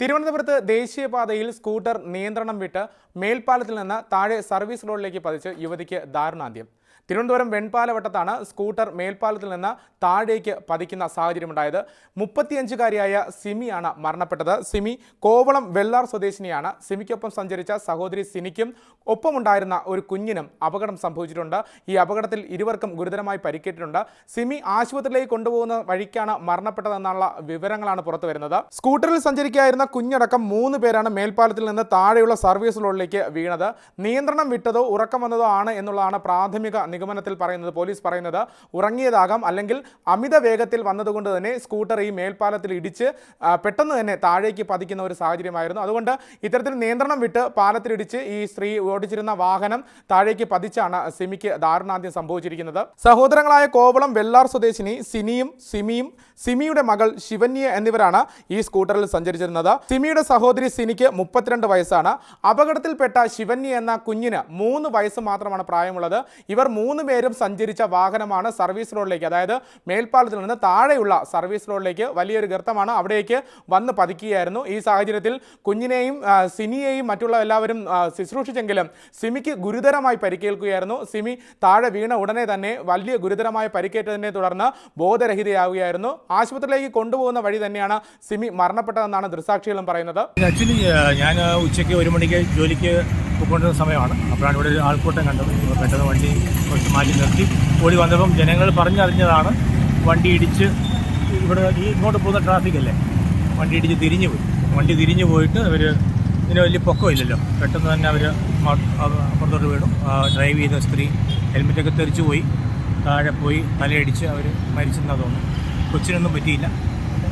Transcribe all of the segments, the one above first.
തിരുവനന്തപുരത്ത് ദേശീയപാതയിൽ സ്കൂട്ടർ നിയന്ത്രണം വിട്ട് മേൽപ്പാലത്തിൽ നിന്ന് താഴെ സർവീസ് റോഡിലേക്ക് പതിച്ച് യുവതിക്ക് ദാരുണാന്ത്യം. തിരുവനന്തപുരം വെൺപാലവട്ടത്താണ് സ്കൂട്ടർ മേൽപ്പാലത്തിൽ നിന്ന് താഴേക്ക് പതിക്കുന്ന സാഹചര്യമുണ്ടായത്. മുപ്പത്തിയഞ്ചുകാരിയായ സിമിയാണ് മരണപ്പെട്ടത്. സിമി കോവളം വെള്ളാർ സ്വദേശിനിയാണ്. സിമിക്കൊപ്പം സഞ്ചരിച്ച സഹോദരി സിനിക്കും ഒപ്പമുണ്ടായിരുന്ന ഒരു കുഞ്ഞിനും അപകടം സംഭവിച്ചിട്ടുണ്ട്. ഈ അപകടത്തിൽ ഇരുവർക്കും ഗുരുതരമായി പരിക്കേറ്റിട്ടുണ്ട്. സിമി ആശുപത്രിയിലേക്ക് കൊണ്ടുപോകുന്ന വഴിക്കാണ് മരണപ്പെട്ടതെന്നുള്ള വിവരങ്ങളാണ് പുറത്തു വരുന്നത് സ്കൂട്ടറിൽ സഞ്ചരിക്കായിരുന്ന കുഞ്ഞടക്കം മൂന്ന് പേരാണ് മേൽപ്പാലത്തിൽ നിന്ന് താഴെയുള്ള സർവീസ് റോഡിലേക്ക് വീണത്. നിയന്ത്രണം വിട്ടതോ ഉറക്കം വന്നതോ ആണ് എന്നുള്ളതാണ് പ്രാഥമിക നിഗമനത്തിൽ പറയുന്നത്. പോലീസ് പറയുന്നത് ഉറങ്ങിയതാകാം അല്ലെങ്കിൽ അമിത വേഗത്തിൽ വന്നതുകൊണ്ട് തന്നെ സ്കൂട്ടർ ഈ മേൽപ്പാലത്തിൽ ഇടിച്ച് പെട്ടെന്ന് തന്നെ താഴേക്ക് പതിക്കുന്ന ഒരു സാഹചര്യമായിരുന്നു. അതുകൊണ്ട് ഇത്തരത്തിൽ നിയന്ത്രണം വിട്ട് പാലത്തിലിടിച്ച് ഈ സ്ത്രീ ഓടിച്ചിരുന്ന വാഹനം താഴേക്ക് പതിച്ചാണ് സിമിക്ക് ദാരുണാന്ത്യം സംഭവിച്ചിരിക്കുന്നത്. സഹോദരങ്ങളായ കോവളം വെള്ളാർ സ്വദേശിനി സിനിയും സിമിയും സിമിയുടെ മകൾ ശിവന്യ എന്നിവരാണ് ഈ സ്കൂട്ടറിൽ സഞ്ചരിച്ചിരുന്നത്. സിമിയുടെ സഹോദരി സിനിക്ക് മുപ്പത്തിരണ്ട് വയസ്സാണ്. അപകടത്തിൽപ്പെട്ട ശിവന്യ എന്ന കുഞ്ഞിന് മൂന്ന് വയസ്സ് മാത്രമാണ് പ്രായമുള്ളത്. ഇവർ മൂന്ന് പേരും സഞ്ചരിച്ച വാഹനമാണ് സർവീസ് റോഡിലേക്ക് അതായത് മേൽപ്പാലത്തിൽ നിന്ന് താഴെയുള്ള സർവീസ് റോഡിലേക്ക് വലിയൊരു ഗർത്തമാണ് അവിടേക്ക് വന്ന് പതിക്കുകയായിരുന്നു. ഈ സാഹചര്യത്തിൽ കുഞ്ഞിനെയും സിനിയെയും മറ്റുള്ള എല്ലാവരും ശുശ്രൂഷിച്ചെങ്കിലും സിമിക്ക് ഗുരുതരമായി പരിക്കേൽക്കുകയായിരുന്നു. സിമി താഴെ വീണ ഉടനെ തന്നെ വലിയ ഗുരുതരമായ പരിക്കേറ്റതിനെ തുടർന്ന് ബോധരഹിതയാവുകയായിരുന്നു. ആശുപത്രിയിലേക്ക് കൊണ്ടുപോകുന്ന വഴി തന്നെയാണ് സിമി മരണപ്പെട്ടതെന്നാണ് ദൃസാക്ഷികളും പറയുന്നത്. ആക്ച്വലി ഞാൻ ഉച്ചയ്ക്ക് ഒരു മണിക്ക് ജോലിക്ക് പോയിക്കൊണ്ടിരുന്ന സമയമാണ്. അപ്പോഴാണ് ഇവിടെ ഒരു ആൾക്കൂട്ടം കണ്ടത്. പെട്ടെന്ന് വണ്ടി കുറച്ച് മാറ്റി നിർത്തി. ഓടി വന്നപ്പം ജനങ്ങൾ പറഞ്ഞറിഞ്ഞതാണ് വണ്ടി ഇടിച്ച് ഇവിടെ ഈ ഇങ്ങോട്ട് പോകുന്ന ട്രാഫിക് അല്ലേ? വണ്ടി ഇടിച്ച് തിരിഞ്ഞു പോയി. വണ്ടി തിരിഞ്ഞു പോയിട്ട് അവർ ഇതിന് വലിയ പൊക്കമില്ലല്ലോ പെട്ടെന്ന് തന്നെ അവർ അപ്പുറത്തോട്ട് വീണു. ഡ്രൈവ് ചെയ്ത സ്ത്രീ ഹെൽമെറ്റൊക്കെ തെറിച്ചു പോയി. താഴെ പോയി തലയടിച്ച് അവർ മരിച്ചെന്നാണ് തോന്നുന്നു. കൊച്ചിനൊന്നും പറ്റിയില്ല.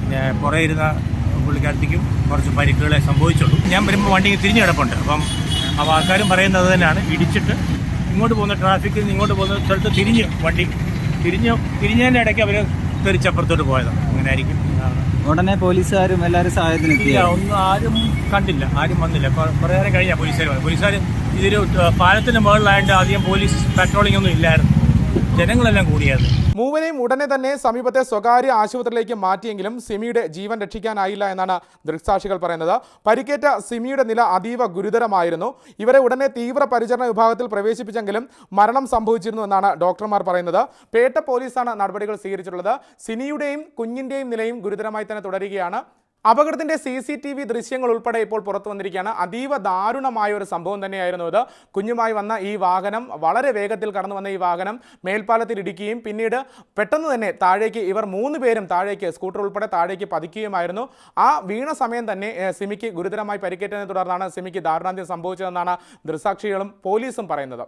പിന്നെ പുറയിരുന്ന പുള്ളിക്കാരത്തിക്കും കുറച്ച് പരിക്കുകളെ സംഭവിച്ചുള്ളൂ. ഞാൻ വരുമ്പോൾ വണ്ടി തിരിഞ്ഞു കിടപ്പുണ്ട്. അപ്പം അപ്പോൾ ആൾക്കാരും പറയുന്നത് തന്നെയാണ്. ഇടിച്ചിട്ട് ഇങ്ങോട്ട് പോകുന്ന ട്രാഫിക്കിൽ നിന്ന് ഇങ്ങോട്ട് പോകുന്ന സ്ഥലത്ത് തിരിഞ്ഞ് വണ്ടി തിരിഞ്ഞ് തിരിഞ്ഞതിന്റെ ഇടയ്ക്ക് അവർ തെറിച്ചപ്പുറത്തോട്ട് പോയതാണ്. അങ്ങനെ ആയിരിക്കും ഉടനെ പോലീസുകാരും എല്ലാവരും സഹായത്തിന് ഒന്നും ആരും കണ്ടില്ല. ആരും വന്നില്ല. കുറേ നേരം കഴിഞ്ഞാൽ പോലീസുകാർ പോലീസുകാർ ഇതൊരു പാലത്തിന് മുകളിലായതുകൊണ്ട് ആദ്യം പോലീസ് പെട്രോളിംഗ് ഒന്നും ഇല്ലായിരുന്നു. ജനങ്ങളെല്ലാം കൂടിയത് മൂവനെയും ഉടനെ തന്നെ സമീപത്തെ സ്വകാര്യ ആശുപത്രിയിലേക്ക് മാറ്റിയെങ്കിലും സിമിയുടെ ജീവൻ രക്ഷിക്കാനായില്ല എന്നാണ് ദൃക്സാക്ഷികൾ പറയുന്നത്. പരിക്കേറ്റ സിമിയുടെ നില അതീവ ഗുരുതരമായിരുന്നു. ഇവരെ ഉടനെ തീവ്ര പരിചരണ വിഭാഗത്തിൽ പ്രവേശിപ്പിച്ചെങ്കിലും മരണം സംഭവിച്ചിരുന്നു എന്നാണ് ഡോക്ടർമാർ പറയുന്നത്. പേട്ട പോലീസാണ് നടപടികൾ സ്വീകരിച്ചിട്ടുള്ളത്. സിനിയുടെയും കുഞ്ഞിന്റെയും നിലയും ഗുരുതരമായി തന്നെ തുടരുകയാണ്. അപകടത്തിന്റെ സി സി ടി വി ദൃശ്യങ്ങൾ ഉൾപ്പെടെ ഇപ്പോൾ പുറത്തു വന്നിരിക്കുകയാണ്. അതീവ ദാരുണമായ ഒരു സംഭവം തന്നെയായിരുന്നു ഇത്. കുഞ്ഞുമായി വന്ന ഈ വാഹനം വളരെ വേഗത്തിൽ കടന്നു വന്ന ഈ വാഹനം മേൽപ്പാലത്തിൽ ഇടിക്കുകയും പിന്നീട് പെട്ടെന്ന് തന്നെ താഴേക്ക് ഇവർ മൂന്ന് പേരും താഴേക്ക് സ്കൂട്ടർ ഉൾപ്പെടെ താഴേക്ക് പതിക്കുകയുമായിരുന്നു. ആ വീണ സമയം തന്നെ സിമിക്ക് ഗുരുതരമായി പരിക്കേറ്റതിനെ തുടർന്നാണ് സിമിക്ക് ദാരുണാന്ത്യം സംഭവിച്ചതെന്നാണ് ദൃസാക്ഷികളും പോലീസും പറയുന്നത്.